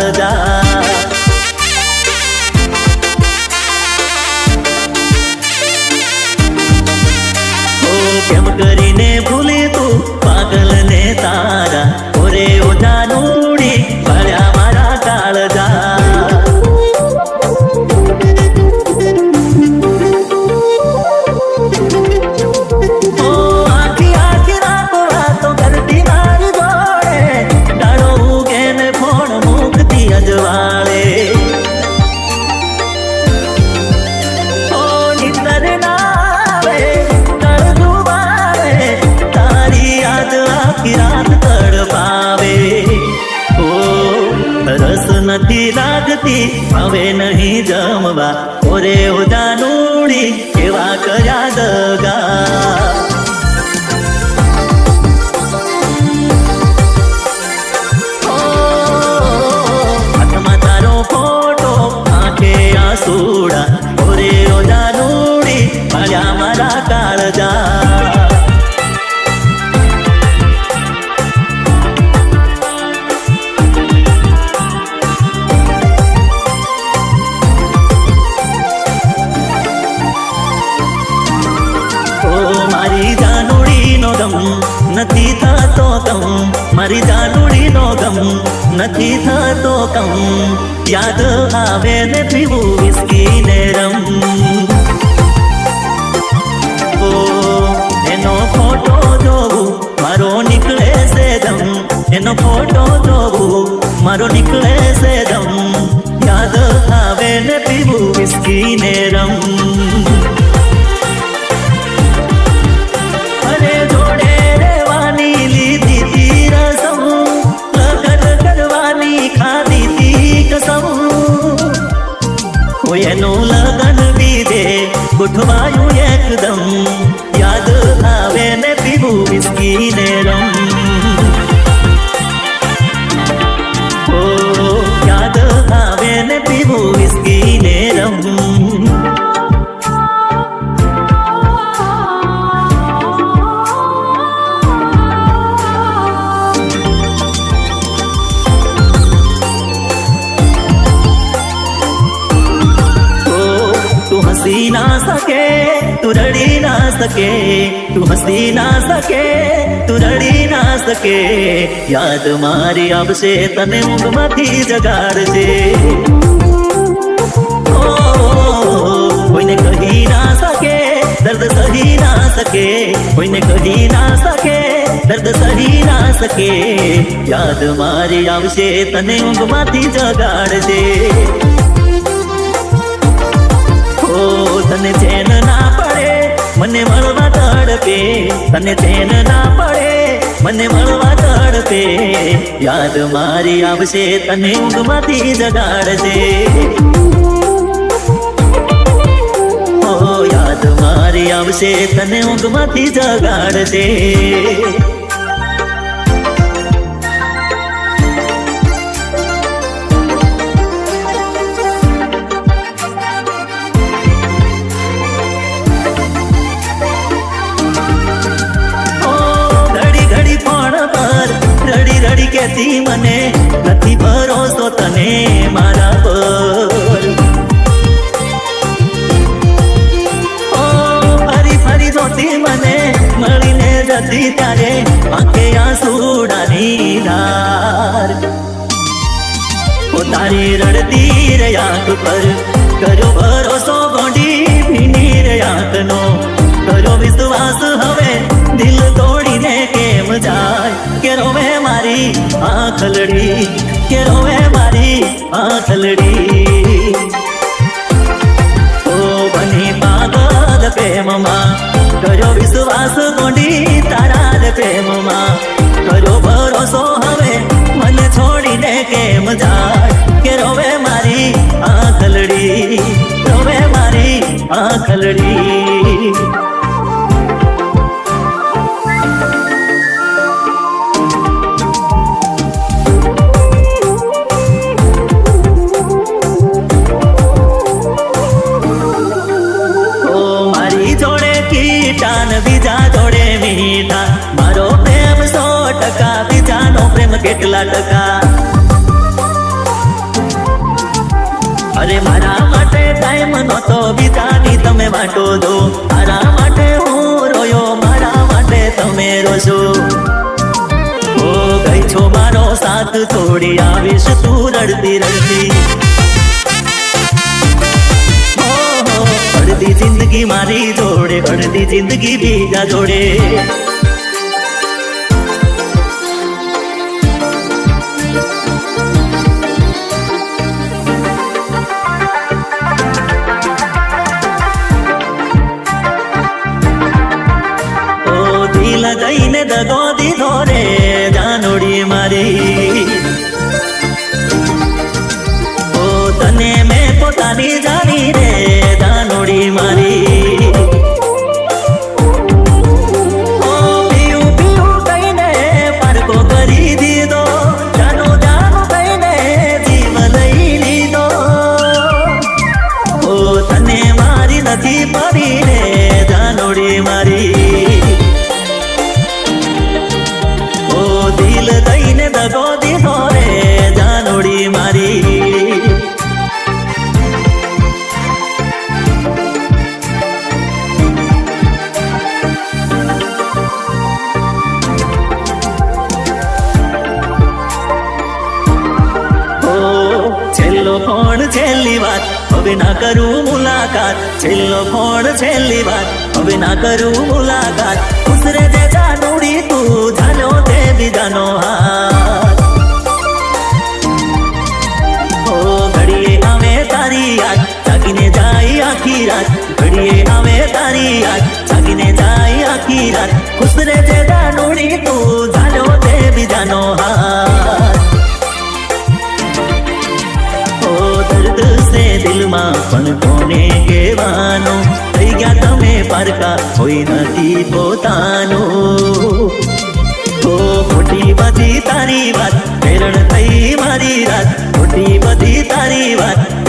dağlarda નથી લાગતી હવે નહીં જમવા. ઓરે ઉદાનુડી કેવા કર્યા દગા. મારી જાનુડીનો ગમ નથી થતો કમ. યાદ આવે ને પીવું વિસ્કી ને રમ. ઓ, એનો ફોટો જોવું, મારો નીકળે છે દમ એનો ફોટો જોવું, મારો નીકળે છે દમ યાદ આવે ને પીવું વિસ્કી ને રમ. કોઈ એનું લગન બીજે ગોઠવાયું એકદમ. યાદ આવે ને પીવું વિસ્કી ને રમ सके तू हंसी ना सके તું રડી ના સકે યાદ મારી આવશે તને ઊંઘમાંથી જગાડશે ઓ, કોઈને કહી ના શકે દર્દ સહી ના શકે કોઈને કહી ના શકે દર્દ સહી ના શકે યાદ મારી આવશે તને ઊંઘમાંથી જગાડશે તને તેન ના પડે, મને મળવા તડપે. યાદ મારી આવશે, તને ઊંઘમાંથી જગાડશે. યાદ મારી આવશે, તને ઊંઘમાંથી જગાડશે. જતી ત્યારે આંખે આંસુડાની ધાર. તારી રડતી રે આંખ પર કર્યો પ્રેમમાં કર્યો ભરોસો હવે મને છોડીને કેમ જાય? કે રોવે મારી આંખલડી, રોવે મારી આંખલડી. ઓ મારી જોડે કીટાન કેટલા ટકા? અરે મારા માટે ટાઈમ નહોતો બીજાની તમે વાટો દો મારા માટે હું રોયો, મારા માટે તમે રોજો. ઓ ગઈ છો મારો સાથ, થોડી આવીશ તું રડતી રડતી. અડધી જિંદગી મારી જોડે અડધી જિંદગી બીજા જોડે. હવે ના કરું મુલાકાત. છેલ્લો ફોન, છેલ્લી વાત. હવે ના કરું મુલાકાત. ઉસરે જે જાનુડી તું, જાનો તે બીજાનો હાથ. ઓ, ઘડીએ આવે તારી યાદ. જાગીને જાય આખી રાત. ઘડીએ આવે તારી યાદ. જાગીને જાય આખી રાત. ઉસરે જે જાનુડી તું જાનો તે પણ કોને કહેવાનું? થઈ ગયા તમે પારકા કોઈ નથી પોતાનું. ઓ ખોટી બધી તારી વાત પ્રેરણ થઈ મારી રાત, ખોટી બધી તારી વાત.